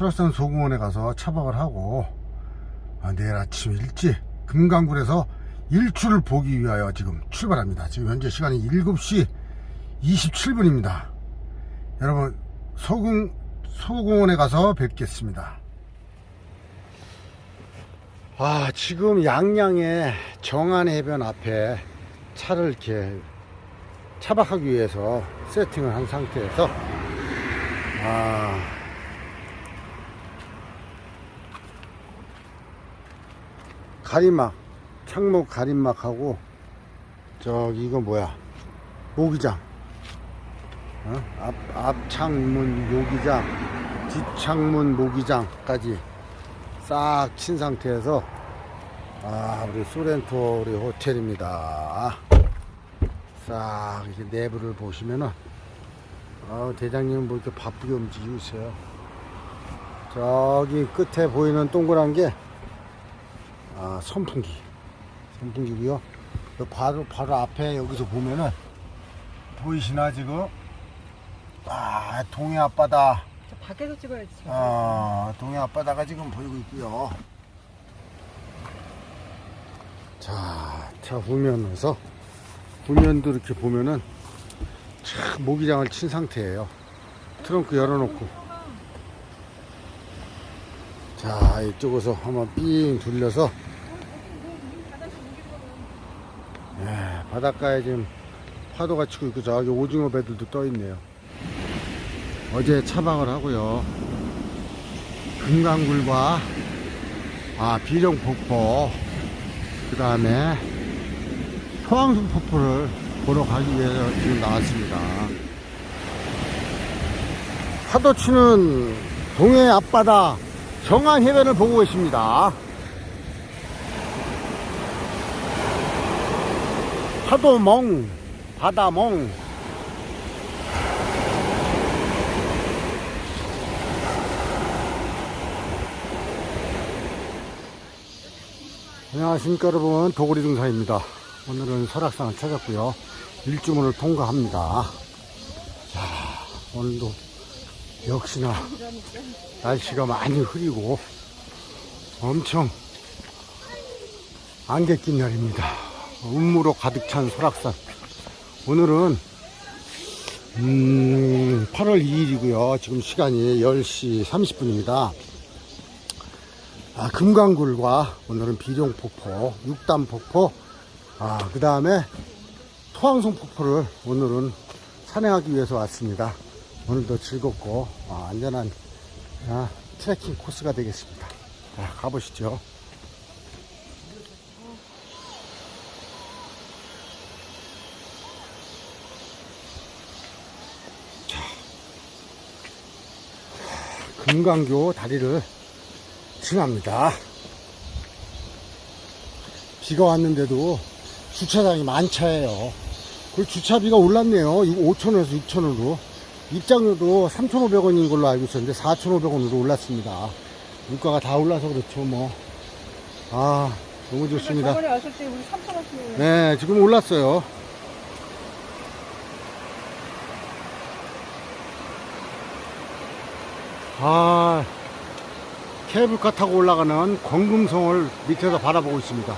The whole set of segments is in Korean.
수락산 소공원에 가서 차박을 하고 아, 내일 아침 일찍 금강굴에서 일출을 보기 위하여 지금 출발합니다. 지금 현재 시간이 7시 27분입니다. 여러분 소공 소공원에 가서 뵙겠습니다. 아 지금 양양의 정안해변 앞에 차를 이렇게 차박하기 위해서 세팅을 한 상태에서 아 가림막 창목 가림막하고 저기 이거 뭐야? 모기장. 어? 앞, 앞창문 모기장 뒷창문 모기장까지 싹 친 상태에서 아 우리 소렌토 우리 호텔입니다. 싹 이렇게 내부를 보시면은 아 대장님은 뭐 이렇게 바쁘게 움직이고 있어요. 저기 끝에 보이는 동그란 게 아, 선풍기. 선풍기고요. 요 바로 바로 앞에 여기서 보면은 보이시나 지금? 아, 동해 앞바다. 저 밖에서 찍어야지. 아, 동해 앞바다가 지금 보이고 있고요. 자, 차 후면에서 후면도 이렇게 보면은 참 모기장을 친 상태예요. 트렁크 열어놓고. 자, 이쪽에서 한번 삥 둘러서 예, 바닷가에 지금 파도가 치고 있고 저기 오징어 배들도 떠 있네요. 어제 차박을 하고요. 금강굴과 아 비룡 폭포 그 다음에 포항순 폭포를 보러 가기 위해서 지금 나왔습니다. 파도 치는 동해 앞바다 정안 해변을 보고 계십니다. 파도멍, 바다멍. 안녕하십니까 여러분. 도구리 등사입니다. 오늘은 설악산을 찾았고요. 일주문을 통과합니다. 자 오늘도 역시나 날씨가 많이 흐리고 엄청 안개 낀 날입니다 운무로 가득 찬 설악산 오늘은 음, 8월 2일이고요 지금 시간이 10시 30분입니다 아, 금강굴과 오늘은 비룡폭포, 육담폭포, 아, 그 다음에 토항성 폭포를 오늘은 산행하기 위해서 왔습니다. 오늘도 즐겁고 아, 안전한 아, 트레킹 코스가 되겠습니다. 자, 가보시죠. 금강교 다리를 지납니다. 비가 왔는데도 주차장이 만차예요. 그 주차비가 올랐네요. 5천원에서 6천원으로. 입장료도 3,500원인 걸로 알고 있었는데 4,500원으로 올랐습니다. 물가가 다 올라서 그렇죠, 뭐. 아, 너무 좋습니다. 저번에 왔을 때 우리 3천 원씩 네, 지금 올랐어요. 아, 케이블카 타고 올라가는 권금성을 밑에서 바라보고 있습니다.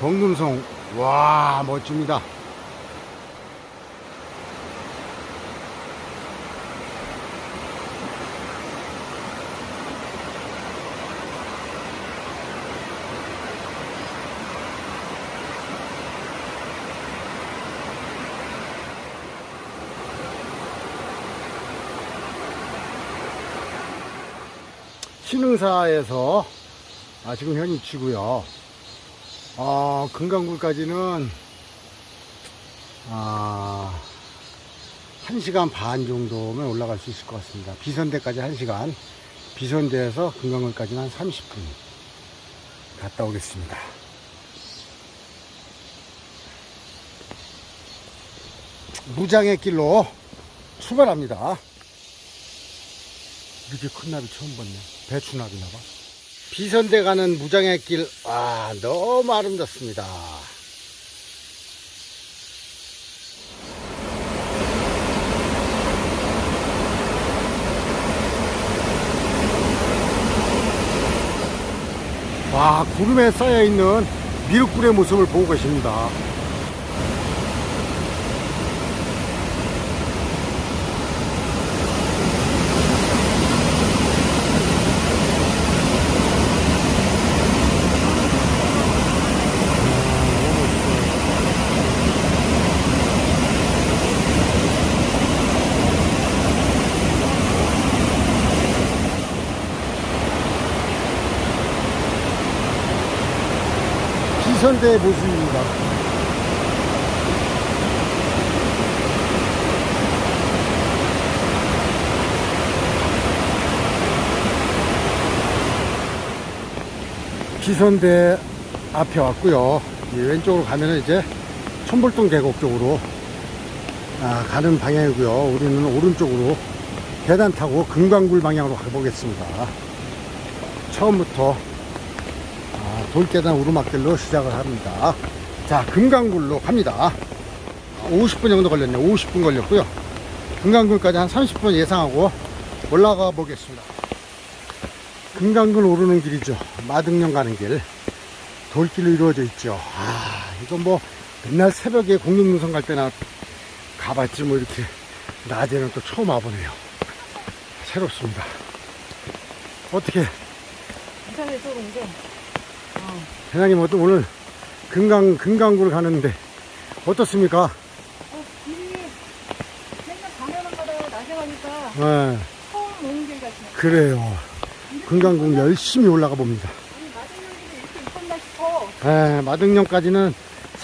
권금성, 와, 멋집니다. 신흥사에서 아, 지금 현 위치고요. 어, 금강굴까지는 아, 1시간 반 정도면 올라갈 수 있을 것 같습니다. 비선대까지 1시간, 비선대에서 금강굴까지는 한 30분 갔다 오겠습니다. 무장의 길로 출발합니다. 이렇게 큰 나비 처음 봤네. 배추나비나봐 비선대 가는 무장의 길, 아, 너무 아름답습니다. 와, 구름에 쌓여있는 미륵굴의 모습을 보고 계십니다. 기선대의 모습입니다. 기선대 앞에 왔고요. 이 왼쪽으로 가면은 이제 천불동 계곡 쪽으로 아, 가는 방향이고요. 우리는 오른쪽으로 계단 타고 금강굴 방향으로 가보겠습니다. 처음부터 아, 돌계단 오르막길로 시작을 합니다. 자, 금강굴로 갑니다. 50분 정도 걸렸네요. 50분 걸렸고요. 금강굴까지 한 30분 예상하고 올라가 보겠습니다. 금강굴 오르는 길이죠. 마등령 가는 길. 돌길로 이루어져 있죠. 아, 이건 뭐 맨날 새벽에 공룡능선 갈 때나 가봤지 뭐 이렇게 낮에는 또 처음 와보네요. 새롭습니다. 어떻게 인터넷 쪽인데 회장님 어떤 오늘 금강 금강구를 가는데 어떻습니까? 어, 길이 맨날 가다가 낮에 가니까 네, 처음 오는 길 같네. 그래요. 금강구 열심히 올라가 봅니다. 아니 마지막에 이렇게 있었나 싶어. 네, 마등령까지는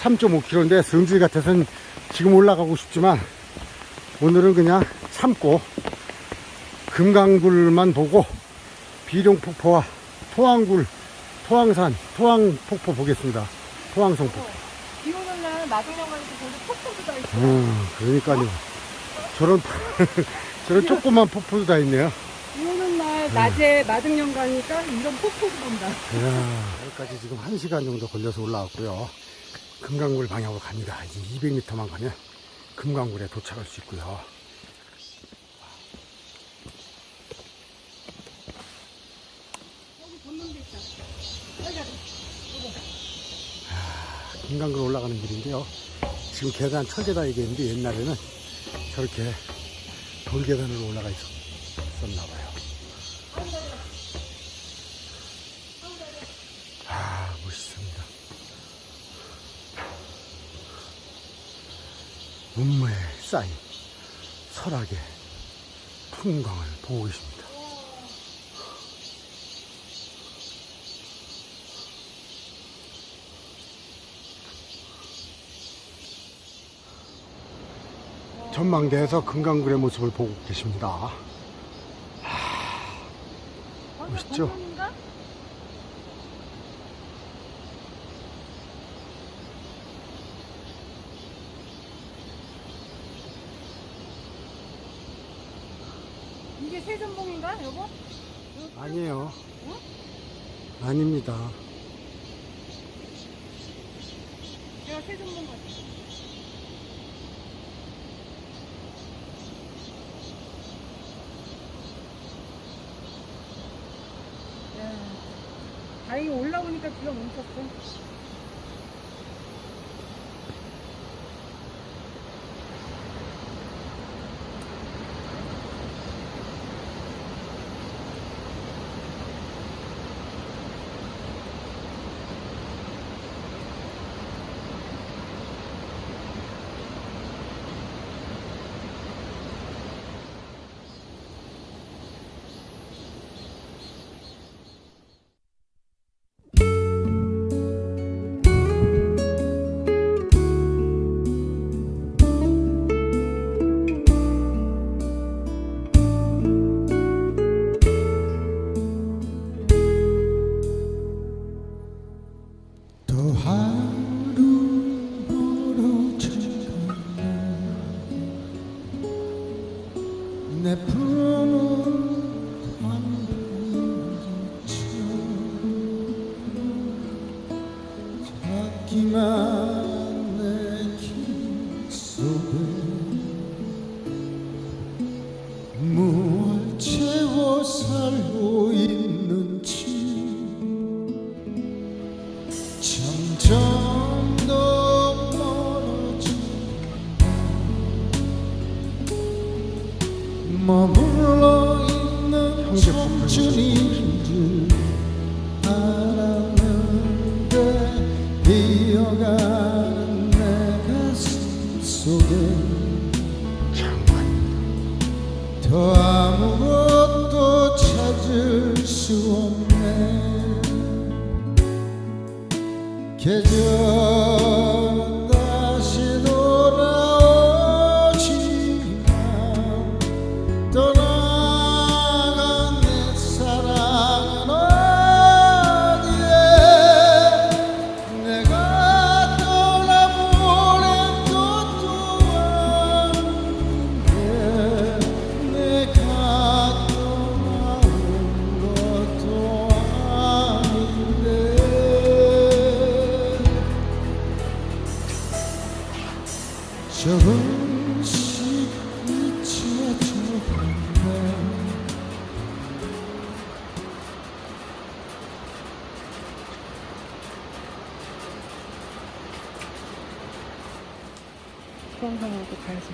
3.5km인데 성질 같아서는 지금 올라가고 싶지만 오늘은 그냥 참고 금강굴만 보고 비룡폭포와 토왕굴, 토왕산, 토왕폭포 보겠습니다. 토왕성폭포. 비 오는 날 마동령 가니까 거기 폭포도 다 있어. 음, 그러니까요. 저런, 저런 조그만 폭포도 다 있네요. 비 오는 날 낮에 마등령 가니까 이런 폭포도 본다. 이야, 여기까지 지금 1시간 정도 걸려서 올라왔고요. 금강굴 방향으로 갑니다. 이제 200m만 가면 금강굴에 도착할 수 있고요. 여기 걷는 데 있다. 여기 가자. 금강굴 올라가는 길인데요. 지금 계단, 철계단 얘기했는데 옛날에는 저렇게 돌계단으로 올라가 있었나 봐요. 아, 멋있습니다. 운무에 쌓인 설악의 풍광을 보고 계십니다. 전망대에서 금강굴의 모습을 보고 계십니다. 거기 멋있죠? 이게 세전봉인가 여보? 아니에요. 아닙니다. 내가 세전봉 같아. 다행히 올라오니까 비가 멈췄어. 내푸 청춘인 줄 알았는데 비어가는 내 가슴 속에. 더 아무것도 찾을 수 없네 계절 수강생하고 가야지.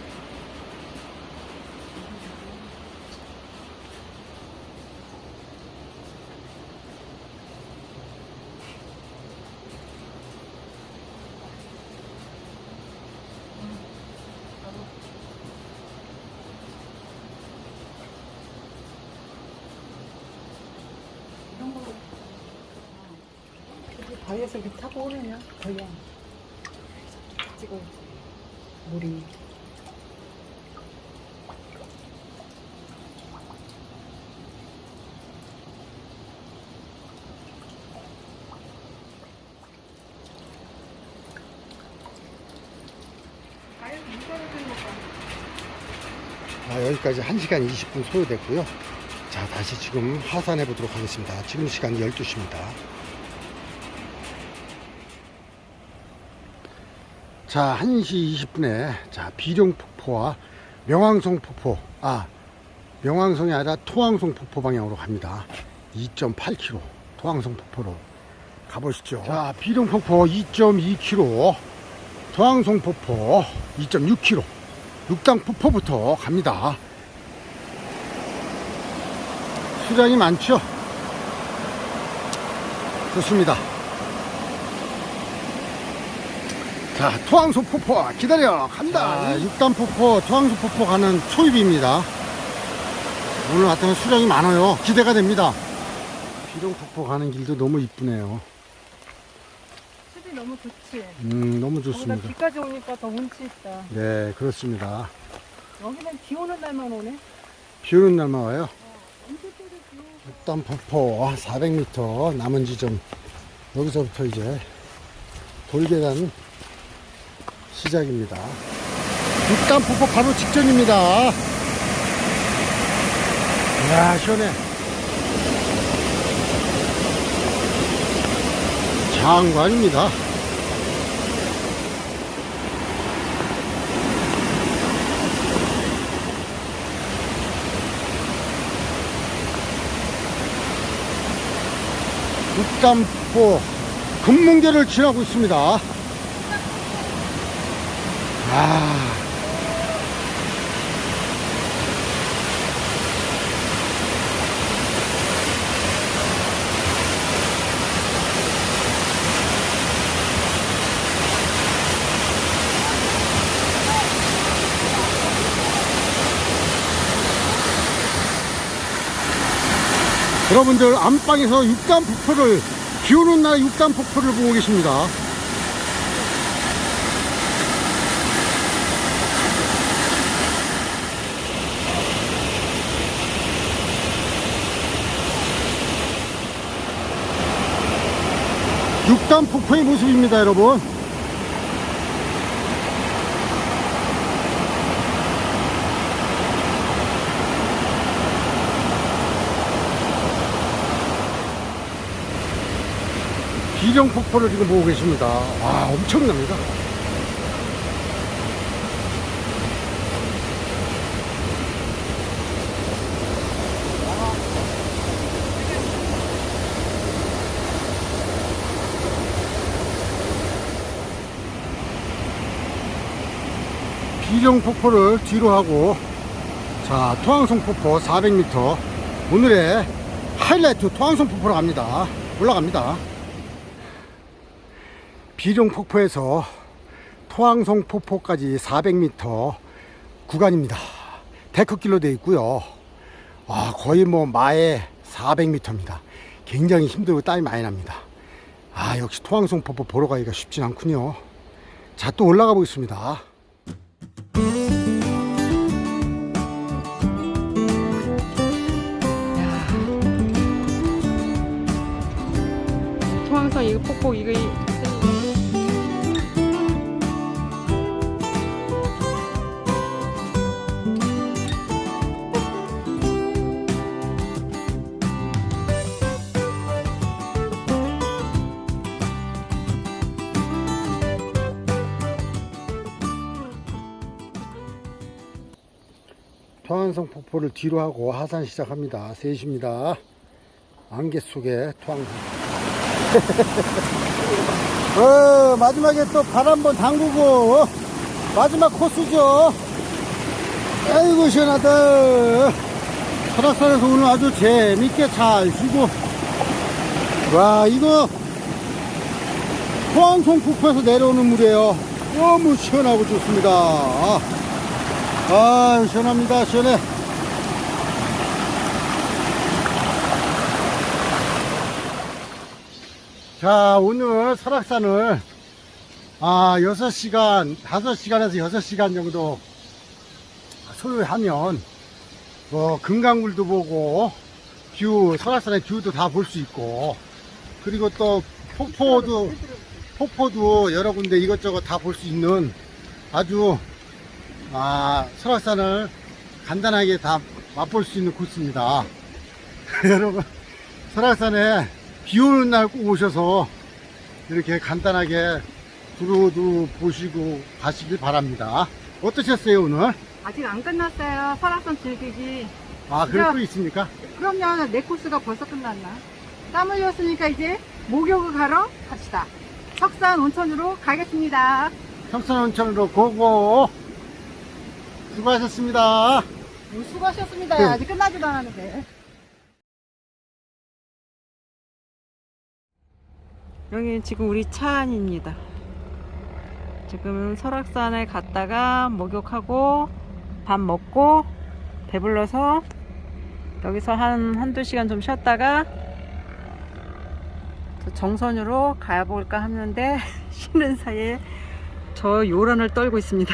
이런 거 이렇게 바위에서 이렇게 타고 오르냐? 거야. 찍어 물이. 아, 여기까지 1시간 20분 소요됐고요. 자, 다시 지금 하산해 보도록 하겠습니다. 지금 시간 12시입니다. 자, 1시 20분에 자, 비룡폭포와 명왕성 폭포, 아, 명왕성이 아니라 토왕성 폭포 방향으로 갑니다. 2.8km 토왕성 폭포로 가보시죠. 자, 비룡폭포 2.2km, 토왕성 폭포 2.6km, 육당 폭포부터 갑니다. 수량이 많죠? 좋습니다. 자, 토항소 폭포 기다려 간다. 육단 폭포, 토항소 폭포 가는 초입입니다. 오늘 같은 수량이 많아요. 기대가 됩니다. 비룡 폭포 가는 길도 너무 이쁘네요. 숲이 너무 좋지. 음, 너무 좋습니다. 비까지 오니까 더 운치 있다. 네, 그렇습니다. 여기는 비 오는 날만 오네. 비 오는 날만 와요. 언제 육단 폭포 400m 남은 지점 여기서부터 이제 돌계단 시작입니다. 육단 폭포 바로 직전입니다. 이야 시원해. 장관입니다. 육단포 금문계를 지나고 있습니다. 아. 여러분들 안방에서 육단 폭포를 비 오는 날 육단 폭포를 보고 계십니다. 육단 폭포의 모습입니다, 여러분. 비령 폭포를 지금 보고 계십니다. 와, 엄청납니다. 비령 폭포를 뒤로 하고, 자, 자, 토항성 폭포 400m. 오늘의 하이라이트 토항성 폭포로 갑니다. 올라갑니다. 비룡 폭포에서 토항성 폭포까지 400m 구간입니다. 데크길로 되어 있고요. 아, 거의 뭐 마에 400m입니다. 굉장히 힘들고 땀이 많이 납니다. 아, 역시 토항성 폭포 보러 가기가 쉽진 않군요. 자, 또 올라가 보겠습니다. 통항성 이거 폭포 이거 토항성 폭포를 뒤로 하고 하산 시작합니다. 3시입니다. 안개 속에 토항성. 어, 마지막에 또 발 한번 담그고, 어? 마지막 코스죠. 아이고, 시원하다. 설악산에서 오늘 아주 재밌게 잘 쉬고. 와, 이거, 토항성 폭포에서 내려오는 물이에요. 너무 시원하고 좋습니다. 아. 아 시원합니다 시원해 자 오늘 설악산을 아 6시간 5시간에서 6시간 정도 소요하면 뭐 금강물도 보고 뷰 설악산의 뷰도 다 볼 수 있고 그리고 또 폭포도 폭포도 여러 군데 이것저것 다 볼 수 있는 아주 아, 설악산을 간단하게 다 맛볼 수 있는 코스입니다. 여러분, 설악산에 비 오는 날 꼭 오셔서 이렇게 간단하게 두루두루 보시고 가시길 바랍니다. 어떠셨어요, 오늘? 아직 안 끝났어요. 설악산 즐기기. 아, 그럴 또 있습니까? 그럼요. 내 코스가 벌써 끝났나? 땀 흘렸으니까 이제 목욕을 가러 갑시다. 석산 온천으로 가겠습니다. 청산온천으로 고고! 수고하셨습니다. 오, 수고하셨습니다. 네. 아직 끝나지도 않았는데. 여기 지금 우리 차 안입니다. 지금 설악산에 갔다가 목욕하고 밥 먹고 배불러서 여기서 한 한두 시간 좀 쉬었다가 저 정선으로 가볼까 하는데 쉬는 사이에 저 요란을 떨고 있습니다.